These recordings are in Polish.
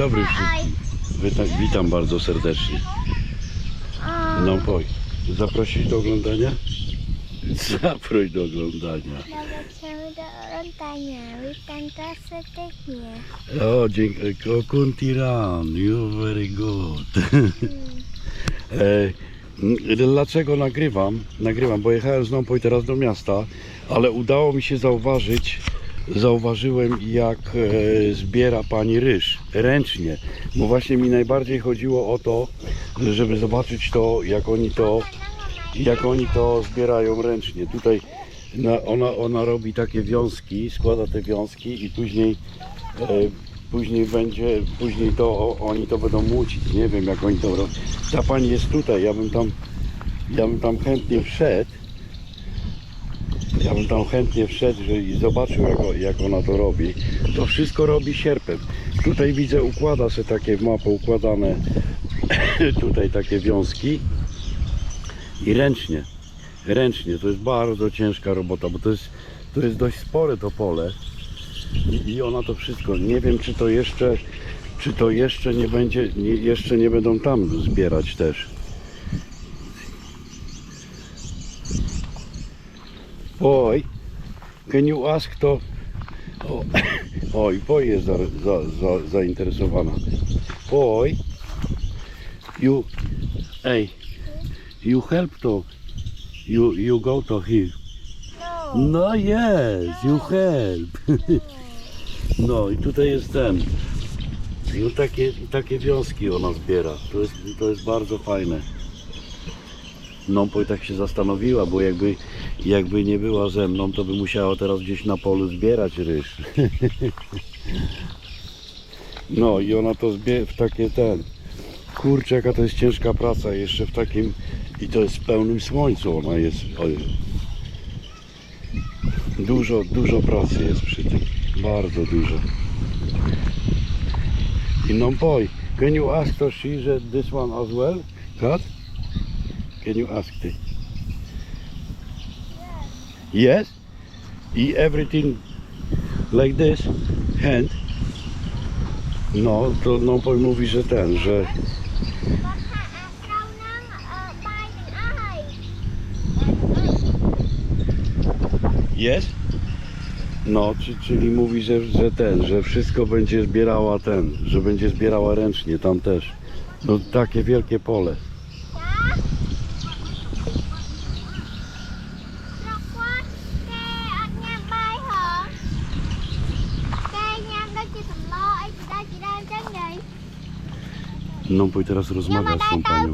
dobry wszystkim. Witam, witam bardzo serdecznie. No poj, zaprosić do oglądania? Zaproś do oglądania. Zobaczymy do oglądania. Witam to serdecznie. O, dziękuję. Kuntiran, you very good. e, dlaczego nagrywam? Nagrywam, bo jechałem z Nąpoj teraz do miasta, ale udało mi się zauważyć, zauważyłem jak e, zbiera pani ryż ręcznie. Bo właśnie mi najbardziej chodziło o to, żeby zobaczyć to, jak oni to jak oni to zbierają ręcznie. Tutaj na, ona, ona robi takie wiązki, składa te wiązki i później e, później będzie, później to oni to będą młócić. Nie wiem jak oni to robią. Ta pani jest tutaj, ja bym tam ja bym tam chętnie wszedł. Ja bym tam chętnie wszedł i zobaczył jak, jak ona to robi. To wszystko robi sierpem. Tutaj widzę układa się takie w mapę układane tutaj takie wiązki i ręcznie. Ręcznie. To jest bardzo ciężka robota, bo to jest, to jest dość spore to pole. I, I ona to wszystko. Nie wiem czy to jeszcze czy to jeszcze nie będzie, nie, jeszcze nie będą tam zbierać też. Boy, can you ask to... O, oj, Boy jest za, za, za, zainteresowana. Boy, you, hey, you help to, you, you go to him. No. No yes, you help. No i tutaj jest ten. No takie, takie wiązki ona zbiera. To jest, to jest bardzo fajne. No bo tak się zastanowiła, bo jakby, jakby nie była ze mną, to by musiała teraz gdzieś na polu zbierać ryż. No i ona to zbie w takie ten. Kurczę, jaka to jest ciężka praca jeszcze w takim i to jest w pełnym słońcu ona jest. Oj. Dużo, dużo pracy jest przy tym. Bardzo dużo. I no boy, can you ask to she that this one as well? Cut? Can you ask it? Yes? I everything like this? Hand? No, to no boy mówi, że ten, że. Jest? No, czy, czyli mówi, że, że ten, że wszystko będzie zbierała ten, że będzie zbierała ręcznie tam też. No takie wielkie pole. No bo teraz rozmawia z tą panią.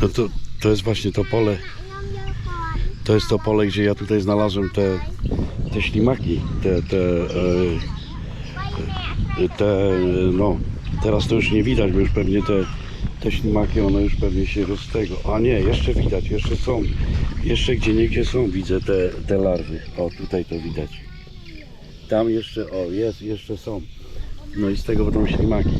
No to, to jest właśnie to pole. To jest to pole, gdzie ja tutaj znalazłem te, te ślimaki, te, te, e, nè. te, no, teraz to już nie widać, bo już pewnie te, te ślimaki, one już pewnie się roztego. A nie, jeszcze widać, jeszcze są, jeszcze gdzie niegdzie są, widzę te, te larwy. O, tutaj to widać. Tam jeszcze, o, jest, jeszcze są. No i z tego będą ślimaki.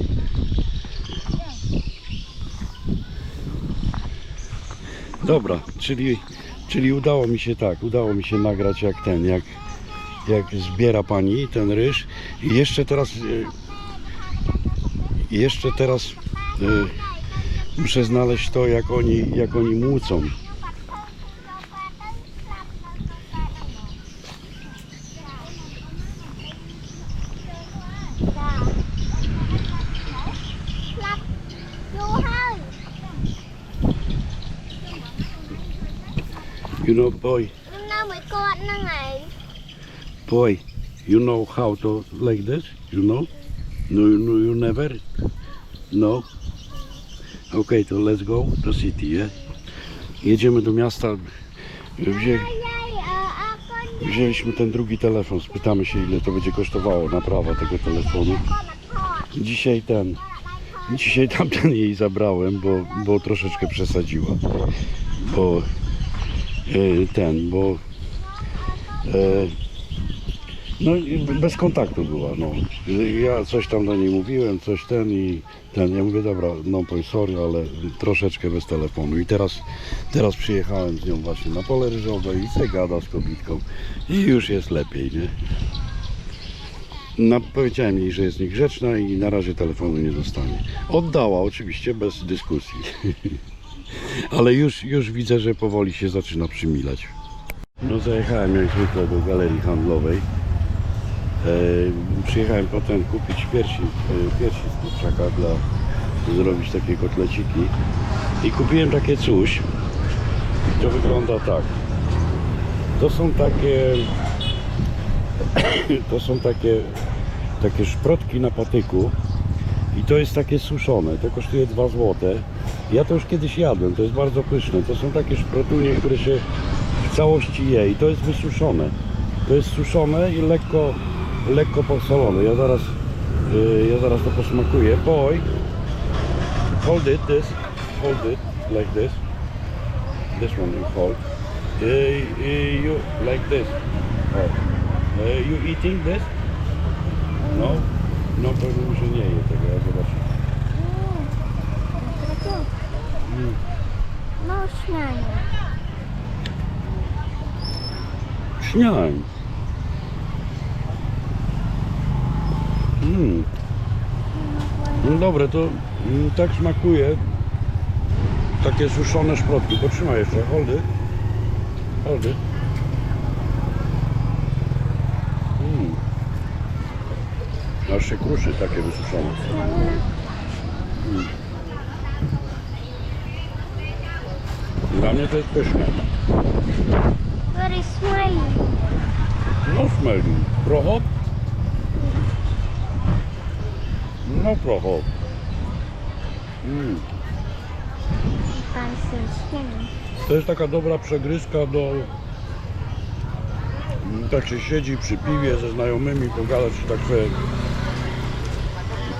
Dobra, czyli, czyli udało mi się tak, udało mi się nagrać jak ten, jak, jak zbiera pani ten ryż. I jeszcze teraz y, jeszcze teraz y, muszę znaleźć to jak oni, jak oni młócą know boy you know how to like this you know no, no you never no okay to let's go to city yeah? jedziemy do miasta wzięliśmy ten drugi telefon spytamy się ile to będzie kosztowało naprawa tego telefonu. Dzisiaj ten, dzisiaj tamten jej zabrałem, bo, bo troszeczkę przesadziła. Bo ten, bo no i bez kontaktu była, no. Ja coś tam do niej mówiłem, coś ten i ten, ja mówię, dobra, no powiem sorry, ale troszeczkę bez telefonu. I teraz, teraz przyjechałem z nią właśnie na pole ryżowe i se gada z kobietką i już jest lepiej, nie? No, powiedziałem jej, że jest niegrzeczna i na razie telefonu nie dostanie. Oddała oczywiście bez dyskusji. Ale już, już widzę, że powoli się zaczyna przymilać. No zajechałem jak zwykle do galerii handlowej. E, przyjechałem potem kupić piersi, e, piersi z kurczaka dla zrobić takie kotleciki. I kupiłem takie coś. To wygląda tak. To są takie to są takie takie szprotki na patyku i to jest takie suszone, to kosztuje 2 zł. Ja to już kiedyś jadłem, to jest bardzo pyszne. To są takie szprotunie, które się w całości je i to jest wysuszone. To jest suszone i lekko, lekko posolone. Ja zaraz, yy, ja zaraz to posmakuję. Boy, hold it, this, hold it, like this. This one you hold. Yy, yy, you, like this. Yy, you eating this? No? No to że nie je tego, ja zobaczę. Mm. No śmianie. Śmiałem. Mm. No dobre, to mm, tak smakuje. Takie suszone szprotki. Potrzymaj jeszcze, holdy. Holdy. Mm. Aż się kruszy takie wysuszone. Mm. Dla mnie to jest pyszne. Very smiley. No smelly. Trochę? No trochę. Mm. To jest taka dobra przegryzka do... mm, Tak się siedzi przy piwie ze znajomymi, pogadać tak sobie...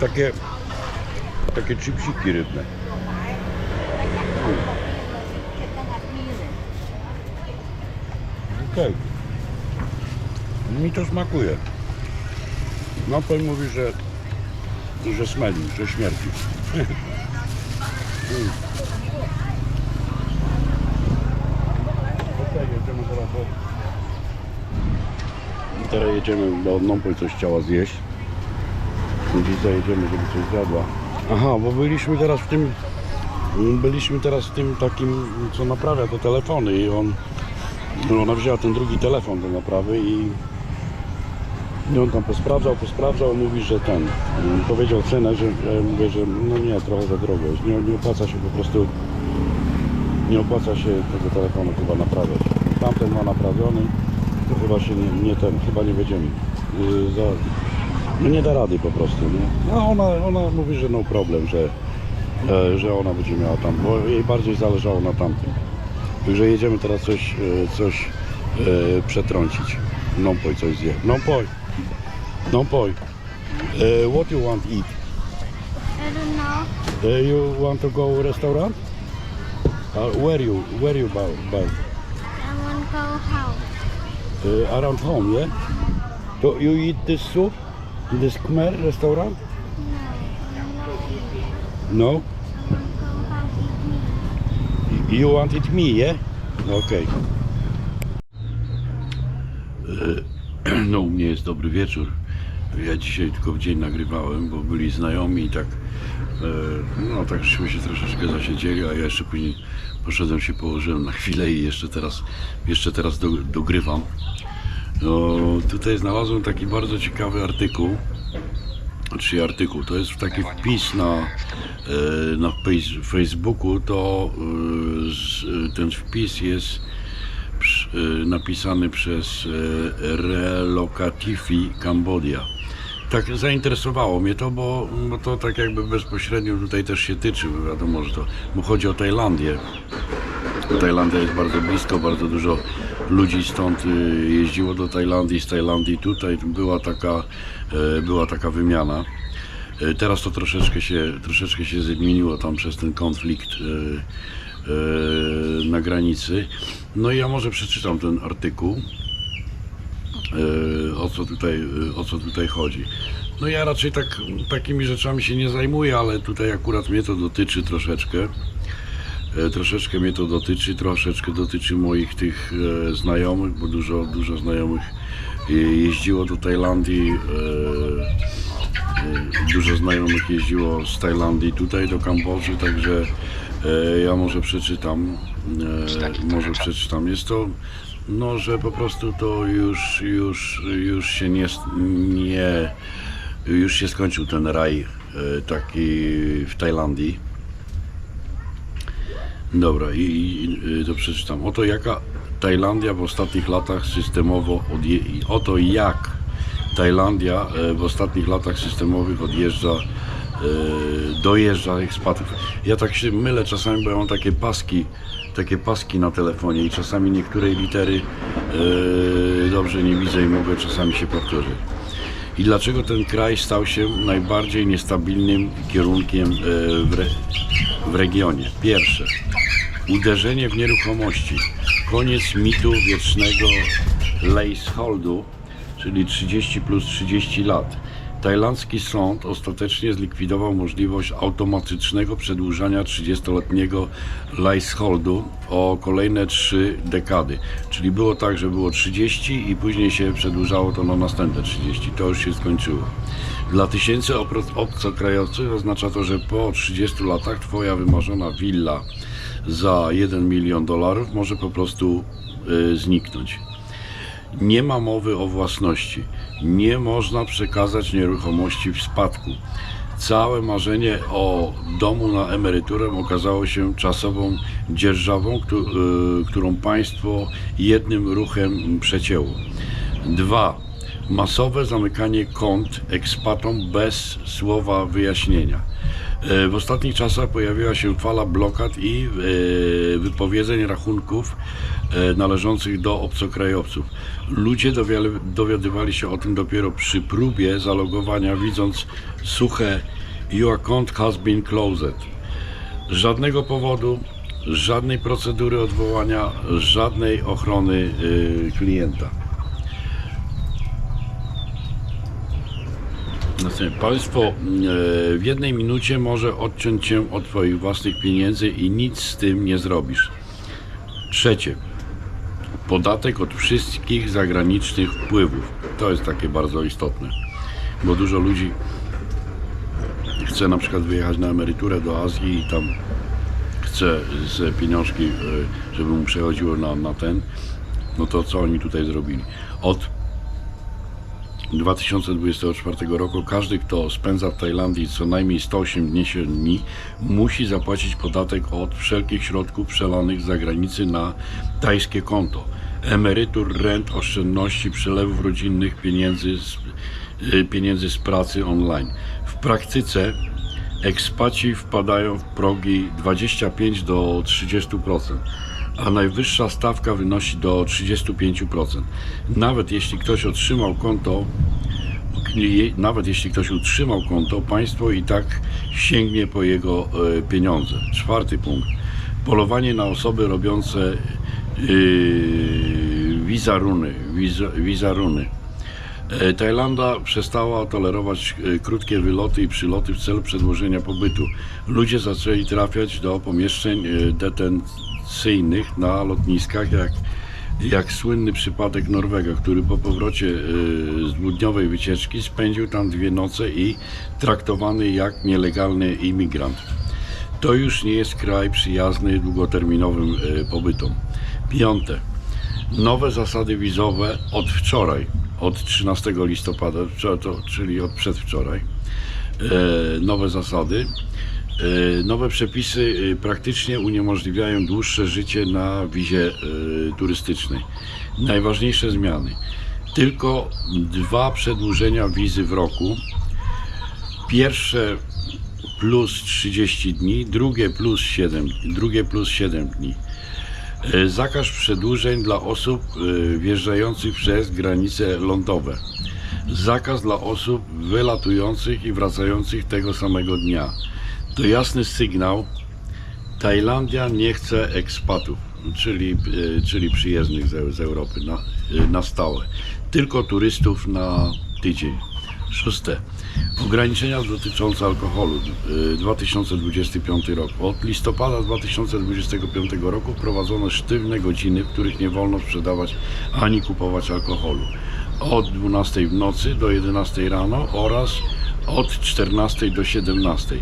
Takie... Takie chipsiki rybne. Okej. Mi to smakuje. Napoj mówi, że że smeli, że śmierdzi. Teraz do... Jedziemy, bo Nąpoj coś chciała zjeść. Gdzieś zajedziemy, żeby coś zjadła. Aha, bo byliśmy teraz w tym... Byliśmy teraz w tym takim, co naprawia te telefony i on... Ona wzięła ten drugi telefon do naprawy i i on tam posprawdzał, posprawdzał, mówi, że ten, mm, powiedział cenę, że ja mówię, że no nie, trochę za drogo jest, nie, nie opłaca się po prostu, nie opłaca się tego telefonu chyba naprawiać. Tamten ma naprawiony, to chyba się nie, nie ten, chyba nie będziemy, yy, za, no nie da rady po prostu, nie. A ona, ona mówi, że no problem, że, e, że ona będzie miała tam, bo jej bardziej zależało na tamtym. Także jedziemy teraz coś, e, coś e, przetrącić. Nąpoj coś zje. Nąpoj. Nąpoj. E, what you want eat? I don't know. E, you want to go restaurant? Uh, where you where you buy? buy? I want go house. E, around home, yeah? So you eat this soup in this restaurant? No. No? You want it me, yeah? Okej. E, No u mnie jest dobry wieczór. Ja dzisiaj tylko w dzień nagrywałem, bo byli znajomi i tak e, no tak żeśmy się troszeczkę zasiedzieli, a ja jeszcze później poszedłem się położyłem na chwilę i jeszcze teraz jeszcze teraz do, dogrywam. No, tutaj znalazłem taki bardzo ciekawy artykuł. Czy artykuł, to jest taki wpis na, e, na Facebooku, to e, ten wpis jest e, napisany przez Relocatifi Cambodia. Tak zainteresowało mnie to, bo, bo to tak jakby bezpośrednio tutaj też się tyczy, wiadomo, że to bo chodzi o Tajlandię. Tajlandia jest bardzo blisko, bardzo dużo ludzi stąd y, jeździło do Tajlandii, z Tajlandii tutaj była taka, e, była taka wymiana. E, Teraz to troszeczkę się, troszeczkę się zmieniło tam przez ten konflikt e, na granicy. No i ja może przeczytam ten artykuł. o co tutaj, o co tutaj chodzi. No ja raczej tak, takimi rzeczami się nie zajmuję, ale tutaj akurat mnie to dotyczy troszeczkę. E, Troszeczkę mnie to dotyczy, troszeczkę dotyczy moich tych e, znajomych, bo dużo, dużo znajomych e, jeździło do Tajlandii. Dużo znajomych jeździło z Tajlandii tutaj do Kambodży, także ja może przeczytam. Może przeczytam. Jest to, no, że po prostu to już, już, już się nie, nie już się skończył ten raj taki w Tajlandii. Dobra, i, i to przeczytam. Oto jaka Tajlandia w ostatnich latach systemowo odje... Oto jak Tajlandia e, w ostatnich latach systemowych odjeżdża, e, dojeżdża ekspatów. Ja tak się mylę czasami, bo ja mam takie paski, takie paski na telefonie i czasami niektóre litery e, dobrze nie widzę i mogę czasami się powtórzyć. I dlaczego ten kraj stał się najbardziej niestabilnym kierunkiem e, w, re, w regionie? Pierwsze, uderzenie w nieruchomości. Koniec mitu wiecznego leaseholdu, czyli 30 plus 30 lat. Tajlandzki sąd ostatecznie zlikwidował możliwość automatycznego przedłużania 30-letniego leaseholdu o kolejne 3 dekady. Czyli było tak, że było 30 i później się przedłużało to na następne 30. To już się skończyło. Dla tysięcy obcokrajowców oznacza to, że po 30 latach Twoja wymarzona willa za 1 milion dolarów może po prostu y, zniknąć. Nie ma mowy o własności. Nie można przekazać nieruchomości w spadku. Całe marzenie o domu na emeryturę okazało się czasową dzierżawą, y, którą państwo jednym ruchem przecięło. Dwa. Masowe zamykanie kont ekspatom bez słowa wyjaśnienia. E, W ostatnich czasach pojawiła się fala blokad i e, wypowiedzeń rachunków e, należących do obcokrajowców. Ludzie dowiadywali się o tym dopiero przy próbie zalogowania, widząc suche Your account has been closed. Żadnego powodu, żadnej procedury odwołania, żadnej ochrony klienta. Następnie państwo e, w jednej minucie może odciąć cię od Twoich własnych pieniędzy i nic z tym nie zrobisz. Trzecie. Podatek od wszystkich zagranicznych wpływów. To jest takie bardzo istotne, bo dużo ludzi chce na przykład wyjechać na emeryturę do Azji i tam chce z pieniążki, e, żeby mu przechodziło na, na ten, no to co oni tutaj zrobili? Od 2024 roku każdy, kto spędza w Tajlandii co najmniej 180 dni, musi zapłacić podatek od wszelkich środków przelanych z zagranicy na tajskie konto. Emerytur, rent, oszczędności, przelewów rodzinnych, pieniędzy z, y, pieniędzy z pracy online. W praktyce ekspaci wpadają w progi 25 do 30% a najwyższa stawka wynosi do 35%. Nawet jeśli ktoś otrzymał konto, nawet jeśli ktoś utrzymał konto, państwo i tak sięgnie po jego e, pieniądze. Czwarty punkt. Polowanie na osoby robiące yy, wizaruny, wiza, wizaruny. E, Tajlanda przestała tolerować e, krótkie wyloty i przyloty w celu przedłużenia pobytu. Ludzie zaczęli trafiać do pomieszczeń e, detencyjnych na lotniskach, jak, jak słynny przypadek Norwega, który po powrocie e, z dwudniowej wycieczki spędził tam dwie noce i traktowany jak nielegalny imigrant. To już nie jest kraj przyjazny długoterminowym e, pobytom. Piąte. Nowe zasady wizowe od wczoraj, od 13 listopada, czyli od przedwczoraj. E, nowe zasady. E, nowe przepisy e, praktycznie uniemożliwiają dłuższe życie na wizie e, turystycznej. Najważniejsze zmiany. Tylko dwa przedłużenia wizy w roku. Pierwsze plus 30 dni, drugie plus 7, drugie plus 7 dni. Zakaz przedłużeń dla osób wjeżdżających przez granice lądowe. Zakaz dla osób wylatujących i wracających tego samego dnia. To jasny sygnał. Tajlandia nie chce ekspatów, czyli, e, czyli przyjezdnych z, z Europy na, e, na stałe. tylko turystów na tydzień. Szóste. Ograniczenia dotyczące alkoholu y, 2025 rok. Od listopada 2025 roku wprowadzono sztywne godziny, w których nie wolno sprzedawać ani kupować alkoholu. Od 12 w nocy do 11 rano oraz od 14 do 17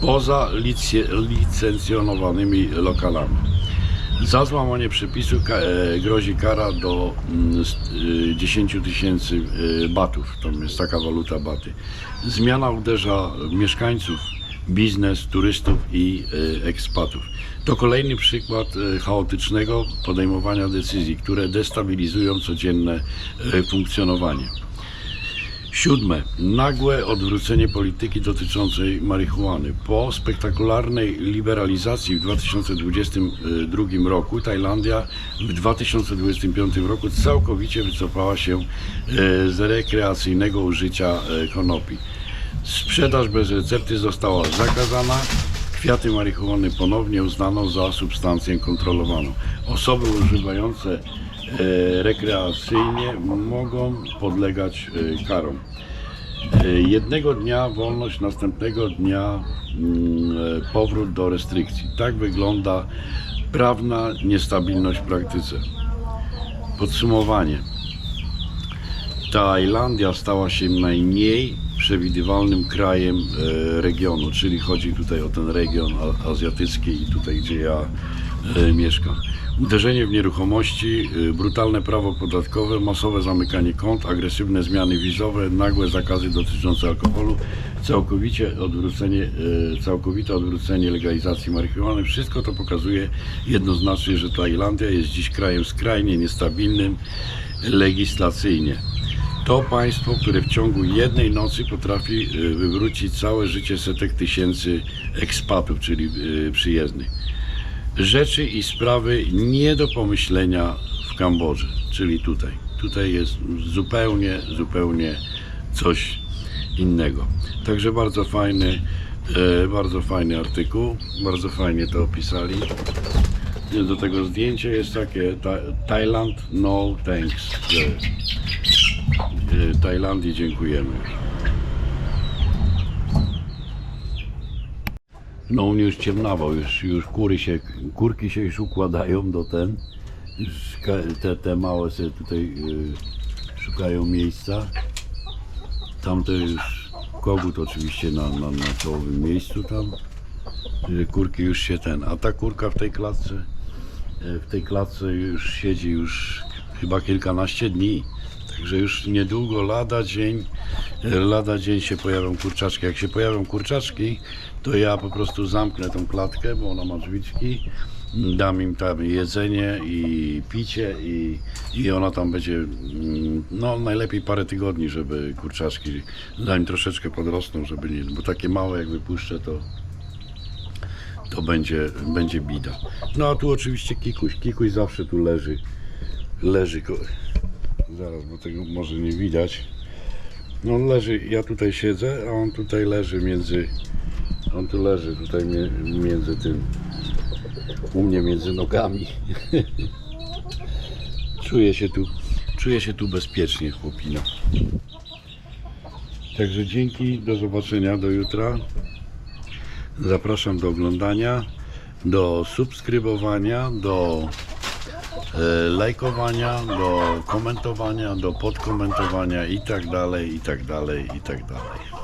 poza lice- licencjonowanymi lokalami. Za złamanie przepisu e, grozi kara do mm, s- y, 10 tysięcy y, batów. To jest taka waluta baty. Zmiana uderza mieszkańców, biznes, turystów i y, ekspatów. To kolejny przykład chaotycznego podejmowania decyzji, które destabilizują codzienne funkcjonowanie. Siódme. Nagłe odwrócenie polityki dotyczącej marihuany. Po spektakularnej liberalizacji w 2022 roku Tajlandia w 2025 roku całkowicie wycofała się e, z rekreacyjnego użycia e, konopi. Sprzedaż bez recepty została zakazana. Kwiaty marihuany ponownie uznano za substancję kontrolowaną. Osoby używające rekreacyjnie mogą podlegać e, karom. E, Jednego dnia wolność, następnego dnia mm, e, powrót do restrykcji. Tak wygląda prawna niestabilność w praktyce. Podsumowanie. Tajlandia stała się najmniej przewidywalnym krajem e, regionu, czyli chodzi tutaj o ten region azjatycki i tutaj, gdzie ja e, mieszkam. Uderzenie w nieruchomości, e, brutalne prawo podatkowe, masowe zamykanie kont, agresywne zmiany wizowe, nagłe zakazy dotyczące alkoholu, całkowicie odwrócenie, e, całkowite odwrócenie legalizacji marihuany. Wszystko to pokazuje jednoznacznie, że Tajlandia jest dziś krajem skrajnie niestabilnym legislacyjnie. To państwo, które w ciągu jednej nocy potrafi y, wywrócić całe życie setek tysięcy ekspatów, czyli y, przyjezdnych. Rzeczy i sprawy nie do pomyślenia w Kambodży, czyli tutaj. Tutaj jest zupełnie, zupełnie coś innego. Także bardzo fajny, e, bardzo fajny artykuł, bardzo fajnie to opisali. Do tego zdjęcie jest takie ta, Thailand, no thanks. E, e, Tajlandii dziękujemy. No mnie już ciemnawo, już, już kury się, kurki się już układają do ten. Te, te małe sobie tutaj y, szukają miejsca. Tamte już kogut oczywiście na, na, na czołowym miejscu tam. Kurki już się ten, a ta kurka w tej klatce, y, w tej klatce już siedzi już chyba kilkanaście dni. Także już niedługo, lada dzień, lada dzień się pojawią kurczaczki. Jak się pojawią kurczaczki, to ja po prostu zamknę tą klatkę, bo ona ma drzwiczki, dam im tam jedzenie i picie i, i ona tam będzie, mm, no najlepiej parę tygodni, żeby kurczaczki, zanim troszeczkę podrosną, żeby nie, bo takie małe jak wypuszczę, to to będzie, będzie bida. No a tu oczywiście kikuś, kikuś zawsze tu leży, leży, zaraz, bo tego może nie widać. No on leży, ja tutaj siedzę, a on tutaj leży między, on tu leży tutaj między tym, u mnie między nogami. czuję się tu, czuję się tu bezpiecznie, chłopina. Także dzięki, do zobaczenia, do jutra. Zapraszam do oglądania, do subskrybowania, do lajkowania, do komentowania, do podkomentowania i tak dalej, i tak dalej, i tak dalej.